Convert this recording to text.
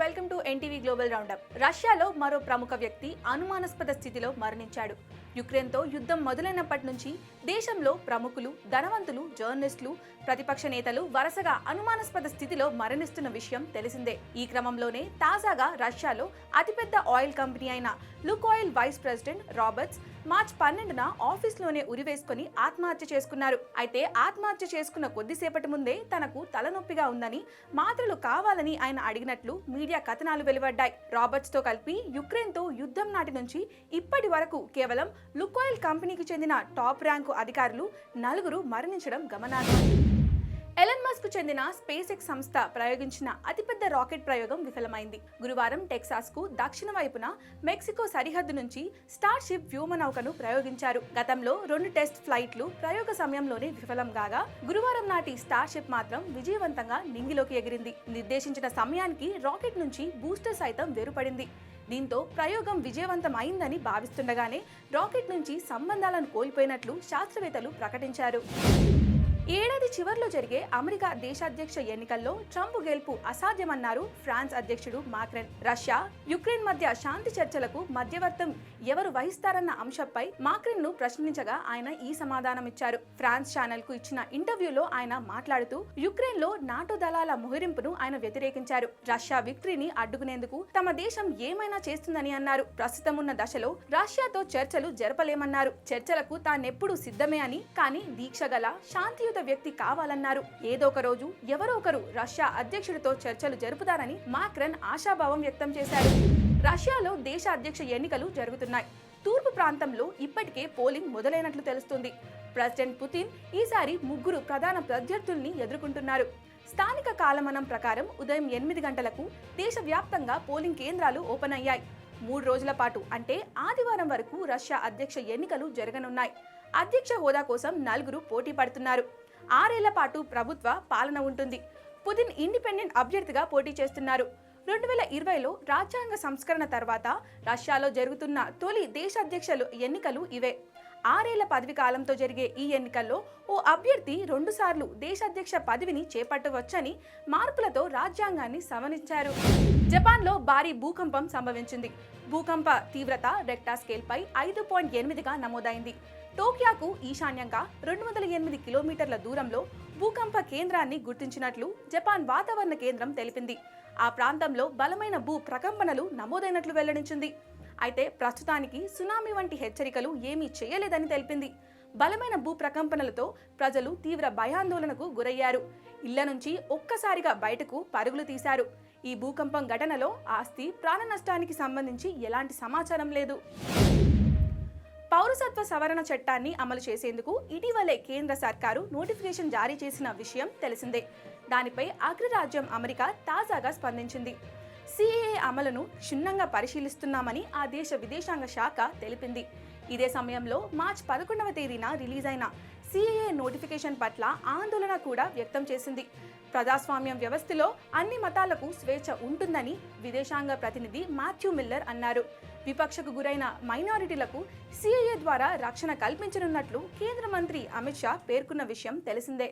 Welcome to NTV global roundup. రష్యాలో మరో ప్రముఖ వ్యక్తి అనుమానాస్పద స్థితిలో మరణించాడు. యుక్రెయిన్తో యుద్ధం మొదలైనప్పటి నుంచి దేశంలో ప్రముఖులు ధనవంతులు జర్నలిస్టులు ప్రతిపక్ష నేతలు వరుసగా అనుమానాస్పద స్థితిలో మరణిస్తున్న విషయం తెలిసిందే. ఈ క్రమంలోనే తాజాగా రష్యాలో అతిపెద్ద ఆయిల్ కంపెనీ అయిన Lukoil vice president Roberts March పన్నెండున ఆఫీస్లోనే ఉరివేసుకుని ఆత్మహత్య చేసుకున్నారు. అయితే ఆత్మహత్య చేసుకున్న కొద్దిసేపటి ముందే తనకు తలనొప్పిగా ఉందని మాత్రలు కావాలని ఆయన అడిగినట్లు మీడియా కథనాలు వెలువడ్డాయి. రాబర్ట్స్తో కలిపి యుక్రెయిన్తో యుద్ధం నాటి నుంచి ఇప్పటి వరకు కేవలం లుకాయిల్ కంపెనీకి చెందిన టాప్ ర్యాంకు అధికారులు నలుగురు మరణించడం గమనార్హం. ఎలన్ మస్క్ చెందిన స్పేస్ ఎక్స్ సంస్థ ప్రయోగించిన అతిపెద్ద రాకెట్ ప్రయోగం విఫలమైంది. గురువారం టెక్సాస్కు దక్షిణ వైపున మెక్సికో సరిహద్దు నుంచి స్టార్షిప్ వ్యోమనౌకను ప్రయోగించారు. గతంలో రెండు టెస్ట్ ఫ్లైట్లు ప్రయోగ సమయంలోనే విఫలం కాగా గురువారం నాటి స్టార్షిప్ మాత్రం విజయవంతంగా నింగిలోకి ఎగిరింది. నిర్దేశించిన సమయానికి రాకెట్ నుంచి బూస్టర్ సైతం వేరుపడింది. దీంతో ప్రయోగం విజయవంతం అయిందని భావిస్తుండగానే రాకెట్ నుంచి సంబంధాలను కోల్పోయినట్లు శాస్త్రవేత్తలు ప్రకటించారు. ఏడాది చివర్లో జరిగే అమెరికా దేశాధ్యక్ష ఎన్నికల్లో ట్రంప్ గెలుపు అసాధ్యమన్నారు ఫ్రాన్స్ అధ్యక్షుడు మాక్రెన్. రష్యా యుక్రెయిన్ మధ్య శాంతి చర్చలకు మధ్యవర్తం ఎవరు వహిస్తారన్న అంశంపై మాక్రెన్ను ప్రశ్నించగా ఆయన ఈ సమాధానమిచ్చారు. ఫ్రాన్స్ ఛానల్కు ఇచ్చిన ఇంటర్వ్యూలో ఆయన మాట్లాడుతూ యుక్రెయిన్లో నాటో దళాల ముహరింపును ఆయన వ్యతిరేకించారు. రష్యా విక్టరీని అడ్డుకునేందుకు తమ దేశం ఏమైనా చేస్తుందని అన్నారు. ప్రస్తుతం ఉన్న దశలో రష్యాతో చర్చలు జరపలేమన్నారు. చర్చలకు తానెప్పుడు సిద్ధమే అని కానీ దీక్ష గల శాంతియుత వ్యక్తి కావాలన్నారు. ఏదో ఒక రోజు ఎవరో ఒకరు రష్యా అధ్యక్షుడితో చర్చలు జరుపుతారని మాక్రన్ ఆశాభావం వ్యక్తం చేశారు రష్యాలో దేశ అధ్యక్ష ఎన్నికలు జరుగుతున్నాయి. తూర్పు ప్రాంతంలో ఇప్పటికే పోలింగ్ మొదలైనట్లు తెలుస్తుంది. ప్రెసిడెంట్ పుతిన్ ఈసారి ముగ్గురు ప్రధాన ప్రత్యర్థుల్ని ఎదుర్కొంటున్నారు. స్థానిక కాలమానం ప్రకారం ఉదయం ఎనిమిది గంటలకు దేశవ్యాప్తంగా పోలింగ్ కేంద్రాలు ఓపెన్ అయ్యాయి. మూడు రోజుల పాటు అంటే ఆదివారం వరకు రష్యా అధ్యక్ష ఎన్నికలు జరగనున్నాయి. అధ్యక్ష హోదా కోసం నలుగురు పోటీ పడుతున్నారు. ఆరేళ్ళ పాటు ప్రభుత్వ పాలన ఉంటుంది. పుతిన్ ఇండిపెండెంట్ అభ్యర్థిగా పోటీ చేస్తున్నారు. రెండు వేల ఇరవైలో రాజ్యాంగ సంస్కరణ తర్వాత రష్యాలో జరుగుతున్న తొలి దేశాధ్యక్షులు ఎన్నికలు ఇవే. ఆరేళ్ళ పదవి కాలంతో జరిగే ఈ ఎన్నికల్లో ఓ అభ్యర్థి రెండుసార్లు దేశాధ్యక్ష పదవిని చేపట్టవచ్చని మార్పులతో రాజ్యాంగాన్ని సవరించారు. జపాన్లో భారీ భూకంపం సంభవించింది. భూకంప తీవ్రత రెక్టా స్కేల్పై ఐదు పాయింట్ ఎనిమిదిగా నమోదైంది. టోక్యాకు ఈశాన్యంగా రెండు వందల ఎనిమిది కిలోమీటర్ల దూరంలో భూకంప కేంద్రాన్ని గుర్తించినట్లు జపాన్ వాతావరణ కేంద్రం తెలిపింది. ఆ ప్రాంతంలో బలమైన భూ ప్రకంపనలు నమోదైనట్లు వెల్లడించింది. అయితే ప్రస్తుతానికి సునామీ వంటి హెచ్చరికలు ఏమీ చేయలేదని తెలిపింది. బలమైన భూ ప్రకంపనలతో ప్రజలు తీవ్ర భయాందోళనకు గురయ్యారు. ఇళ్ళ నుంచి ఒక్కసారిగా బయటకు పరుగులు తీశారు. ఈ భూకంపం ఘటనలో ఆస్తి ప్రాణ నష్టానికి సంబంధించి ఎలాంటి సమాచారం లేదు. పౌరసత్వ సవరణ చట్టాన్ని అమలు చేసేందుకు ఇటీవలే కేంద్ర సర్కారు నోటిఫికేషన్ జారీ చేసిన విషయం తెలిసిందే. దానిపై అగ్రరాజ్యం అమెరికా తాజాగా స్పందించింది. సిఏఏ అమలును క్షుణ్ణంగా పరిశీలిస్తున్నామని ఆ దేశ విదేశాంగ శాఖ తెలిపింది. ఇదే సమయంలో మార్చ్ పదకొండవ తేదీన రిలీజ్ అయిన సిఏఏ నోటిఫికేషన్ పట్ల ఆందోళన కూడా వ్యక్తం చేసింది. ప్రజాస్వామ్యం వ్యవస్థలో అన్ని మతాలకు స్వేచ్ఛ ఉంటుందని విదేశాంగ ప్రతినిధి మాథ్యూ మిల్లర్ అన్నారు. విపక్షకు గురైన మైనారిటీలకు సిఏఏ ద్వారా రక్షణ కల్పించనున్నట్లు కేంద్ర మంత్రి అమిత్ షా పేర్కొన్న విషయం తెలిసిందే.